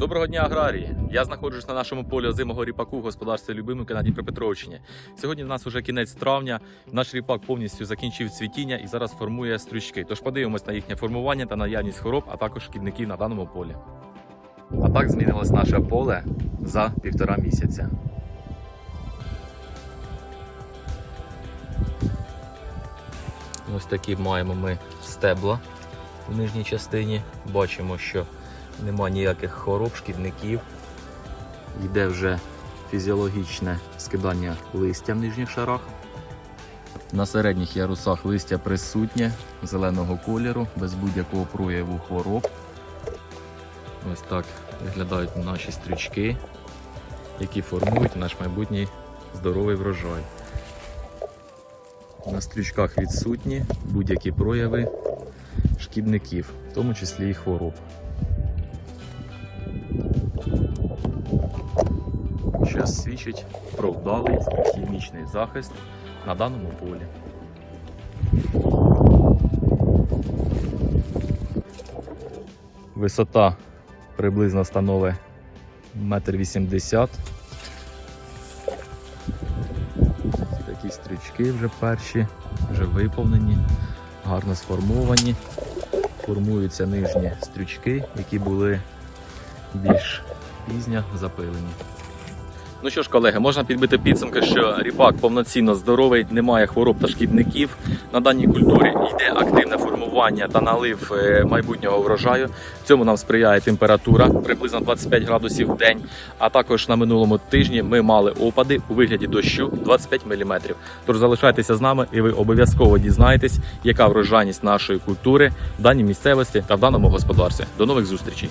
Доброго дня, аграрії! Я знаходжусь на нашому полі озимого ріпаку в господарстві Любимівки на Дніпропетровщині. Сьогодні в нас вже кінець травня. Наш ріпак повністю закінчив цвітіння і зараз формує стрючки. Тож подивимось на їхнє формування та наявність хвороб, а також шкідників на даному полі. А так змінилось наше поле за півтора місяця. Ось такі маємо ми стебла в нижній частині. Бачимо, що нема ніяких хвороб, шкідників. Йде вже фізіологічне скидання листя в нижніх шарах. На середніх ярусах листя присутнє зеленого кольору, без будь-якого прояву хвороб. Ось так виглядають наші стрічки, які формують наш майбутній здоровий врожай. На стрічках відсутні будь-які прояви шкідників, в тому числі і хвороб. Що свідчить про вдалий хімічний захист на даному полі. Висота приблизно становить 1,80 м. Такі стрічки вже перші, вже виповнені, гарно сформовані. Формуються нижні стрючки, які були більш пізня запилені. Ну що ж, колеги, можна підбити підсумки, що ріпак повноцінно здоровий, немає хвороб та шкідників. На даній культурі йде активне формування та налив е, майбутнього врожаю. Цьому нам сприяє температура приблизно 25 градусів в день. А також на минулому тижні ми мали опади у вигляді дощу 25 мм. Тож залишайтеся з нами, і ви обов'язково дізнаєтесь, яка врожайність нашої культури в даній місцевості та в даному господарстві. До нових зустрічей!